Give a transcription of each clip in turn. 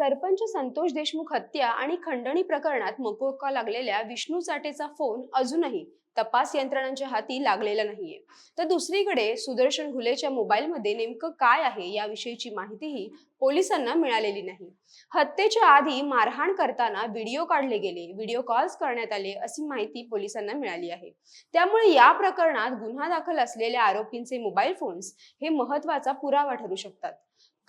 सरपंच संतोष देशमुख हत्या आणि खंडणी प्रकरणात मकोका लागलेल्या विष्णू चाटेचा फोन अजूनही तपास यंत्रणांच्या हाती लागलेला नाहीये. तर दुसरीकडे सुदर्शन घुलेच्या मोबाईलमध्ये नेमकं काय आहे याविषयीची माहितीही पोलिसांना मिळालेली नाही. हत्येच्या आधी मारहाण करताना व्हिडिओ काढले गेले व्हिडिओ कॉल्स करण्यात आले अशी माहिती पोलिसांना मिळाली आहे. त्यामुळे या प्रकरणात गुन्हा दाखल असलेल्या आरोपींचे मोबाईल फोन्स हे महत्त्वाचा पुरावा ठरू शकतात.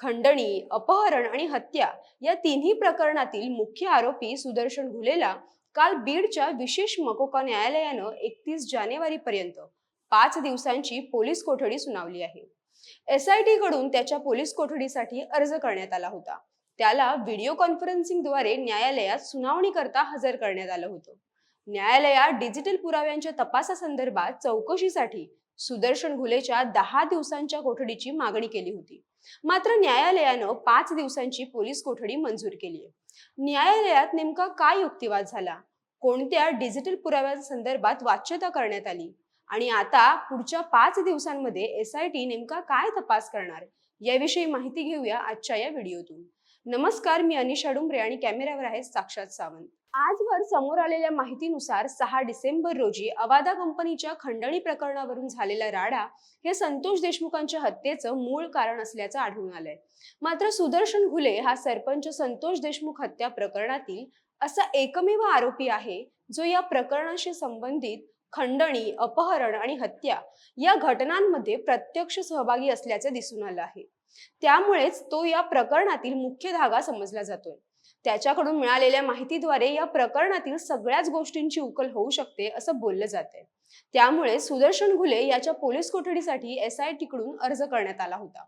खंडणी अपहरण आणि हत्या या तिन्ही प्रकरणातील मुख्य आरोपी सुदर्शन घुलेला काल बीडच्या विशेष मकोका न्यायालयानं एकतीस जानेवारी पर्यंत पाच दिवसांची पोलीस कोठडी सुनावली आहे. एस आय टी कडून त्याच्या पोलीस कोठडीसाठी अर्ज करण्यात आला होता. त्याला व्हिडिओ कॉन्फरन्सिंगद्वारे न्यायालयात सुनावणी करता हजर करण्यात आलं होतं. न्यायालयात डिजिटल पुराव्यांच्या तपासासंदर्भात चौकशीसाठी सुदर्शन घुलेच्या दहा दिवसांच्या कोठडीची मागणी केली होती. मात्र न्यायालयानं पाच दिवसांची पोलीस कोठडी मंजूर केली न्यायालयात नेमका काय युक्तिवाद झाला? कोणत्या डिजिटल पुराव्यांसंदर्भात वाच्यता करण्यात आली? आणि आता पुढच्या पाच दिवसांमध्ये एस आय टी नेमका काय तपास करणार? याविषयी माहिती घेऊया आजच्या या व्हिडिओतून. नमस्कार मी अनिशा डुंबरे आणि कॅमेऱ्यावर आहे साक्षात सावंत. आजवर समोर आलेल्या माहितीनुसार सहा डिसेंबर रोजी अवादा कंपनीच्या खंडणी प्रकरणावरून झालेला राडा हे संतोष देशमुखांच्या हत्येचं मूळ कारण असल्याचं आढळून आलंय. मात्र सुदर्शन घुले हा सरपंच संतोष देशमुख हत्या प्रकरणातील असा एकमेव आरोपी आहे जो या प्रकरणाशी संबंधित खंडणी अपहरण आणि हत्या या घटनांमध्ये प्रत्यक्ष सहभागी असल्याचे दिसून आलं आहे. त्यामुळेच तो या प्रकरणातील मुख्य धागा समजला जातोय. त्याच्याकडून मिळालेल्या माहितीद्वारे या प्रकरणातील सगळ्याच गोष्टींची उकल होऊ शकते असं बोललं जाते त्यामुळे सुदर्शन घुले याच्या पोलीस कोठडीसाठी एस आय टी कडून अर्ज करण्यात आला होता.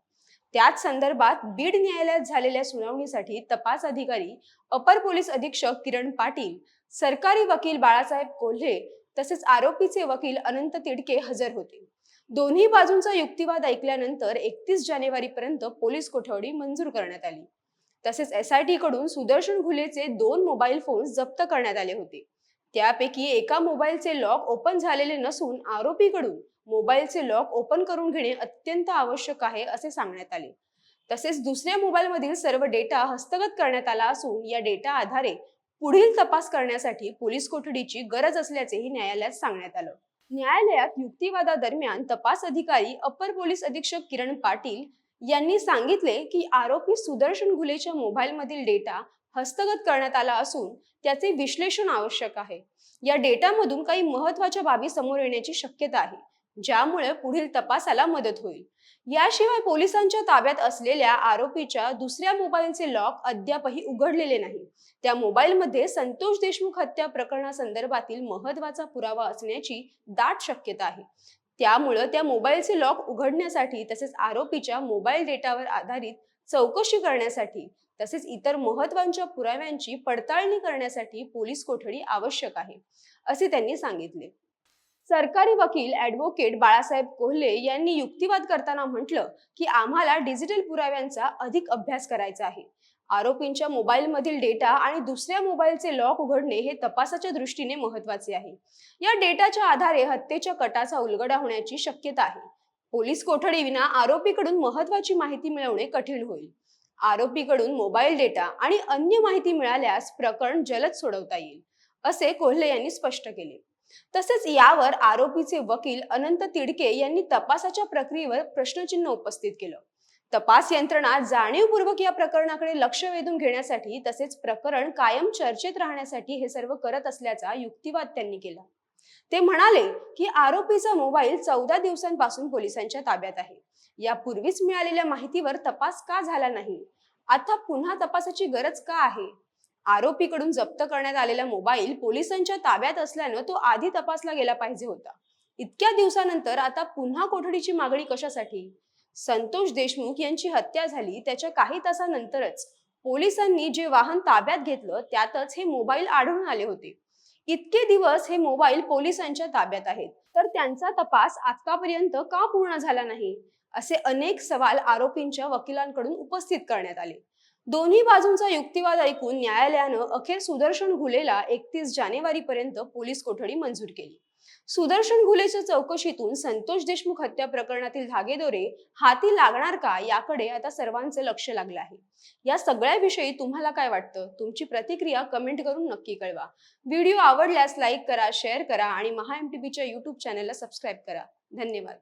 त्याच संदर्भात बीड न्यायालयात झालेल्या सुनावणीसाठी तपास अधिकारी अपर पोलीस अधीक्षक किरण पाटील सरकारी वकील बाळासाहेब कोल्हे तसेच आरोपीचे वकील अनंत तिडके हजर होते. दोन्ही बाजूंचा युक्तिवाद ऐकल्यानंतर एकतीस जानेवारी पर्यंत पोलीस कोठडी मंजूर करण्यात आली. तसेच एस आय टी कडून सुदर्शन घुलेचे दोन मोबाईल फोन जप्त करण्यात आले होते. त्यापैकी एका मोबाईलचे लॉक ओपन झालेले नसून आरोपीकडून मोबाईलचे लॉक ओपन करून घेणे अत्यंत आवश्यक आहे असे सांगण्यात आले. तसेच दुसऱ्या मोबाईलमधील सर्व डेटा हस्तगत करण्यात आला असून या डेटा आधारे पुढील तपास करण्यासाठी पोलीस कोठडीची गरज असल्याचेही न्यायालयात सांगण्यात आलं. न्यायालयात युक्तिवादादरम्यान तपास अधिकारी अपर पोलीस अधीक्षक किरण पाटील यांनी सांगितले की आरोपी सुदर्शन घुलेच्या मोबाईलमधील डेटा हस्तगत करण्यात आला असून त्याचे विश्लेषण आवश्यक आहे. या डेटामधून काही महत्त्वाच्या बाबी समोर येण्याची शक्यता आहे. ज्यामुळे पुढील तपासाला मदत होईल. याशिवाय पोलिसांच्या ताब्यात असलेल्या आरोपीच्या दुसऱ्या मोबाईलचे लॉक अद्यापही उघडलेले नाही. त्या मोबाईलमध्ये संतोष देशमुख हत्या प्रकरणासंदर्भातील महत्त्वाचा पुरावा असण्याची दाट शक्यता आहे. त्यामुळं त्या मोबाईलचे लॉक उघडण्यासाठी तसेच आरोपीच्या मोबाईल डेटावर आधारित चौकशी करण्यासाठी तसेच इतर महत्त्वाच्या पुराव्यांची पडताळणी करण्यासाठी पोलीस कोठडी आवश्यक आहे असे त्यांनी सांगितले. सरकारी वकील ॲडव्होकेट बाळासाहेब कोहले यांनी युक्तिवाद करताना म्हटलं की आम्हाला डिजिटल पुराव्यांचा अधिक अभ्यास करायचा आहे. आरोपींच्या मोबाईलमधील डेटा आणि दुसऱ्या मोबाईलचे लॉक उघडणे हे तपासाच्या दृष्टीने महत्त्वाचे आहे. या डेटाच्या आधारे हत्येच्या कटाचा उलगडा होण्याची शक्यता आहे. पोलीस कोठडी विना आरोपीकडून महत्वाची माहिती मिळवणे कठीण होईल. आरोपीकडून मोबाईल डेटा आणि अन्य माहिती मिळाल्यास प्रकरण जलद सोडवता येईल असे कोल्हे यांनी स्पष्ट केले. तसेच यावर आरोपीचे वकील अनंत तिडके यांनी तपासाच्या प्रक्रियेवर प्रश्नचिन्ह उपस्थित केलं. तपास यंत्रणा जाणीवपूर्वक या प्रकरणाकडे लक्ष वेधून घेण्यासाठी तसेच प्रकरण कायम चर्चेत राहण्यासाठी हे सर्व करत असल्याचा युक्तिवाद त्यांनी केला. ते म्हणाले की आरोपीचा मोबाईल चौदा दिवसांपासून पोलिसांच्या ताब्यात आहे. यापूर्वीच मिळालेल्या माहितीवर तपास का झाला नाही? आता पुन्हा तपासाची गरज का आहे? आरोपीकडून जप्त करण्यात आलेला मोबाईल पोलिसांच्या ताब्यात असल्यानं तो आधी तपासला गेला पाहिजे होता. इतक्या दिवसानंतर आता पुन्हा कोठडीची मागणी कशासाठी? संतोष देशमुख यांची हत्या झाली त्याच्या काही तासानंतरच पोलिसांनी जे वाहन ताब्यात घेतलं त्यातच हे मोबाईल आढळून आले होते. इतके दिवस हे मोबाईल पोलिसांच्या ताब्यात आहेत. तर त्यांचा तपास आतापर्यंत का पूर्ण झाला नाही? असे अनेक सवाल आरोपींच्या वकिलांकडून उपस्थित करण्यात आले. दोन्ही बाजूंचा युक्तिवाद ऐकून न्यायालयानं अखेर सुदर्शन घुलेला एकतीस जानेवारी पर्यंत पोलीस कोठडी मंजूर केली. सुदर्शन घुलेच्या चौकशीतून संतोष देशमुख हत्या प्रकरणातील धागेदोरे हाती लागणार का याकडे आता सर्वांचे लक्ष लागलं आहे. या सगळ्याविषयी तुम्हाला काय वाटतं? तुमची प्रतिक्रिया कमेंट करून नक्की कळवा. व्हिडिओ आवडल्यास लाईक करा शेअर करा आणि महा एम टी युट्यूब चॅनलला सबस्क्राईब करा. धन्यवाद.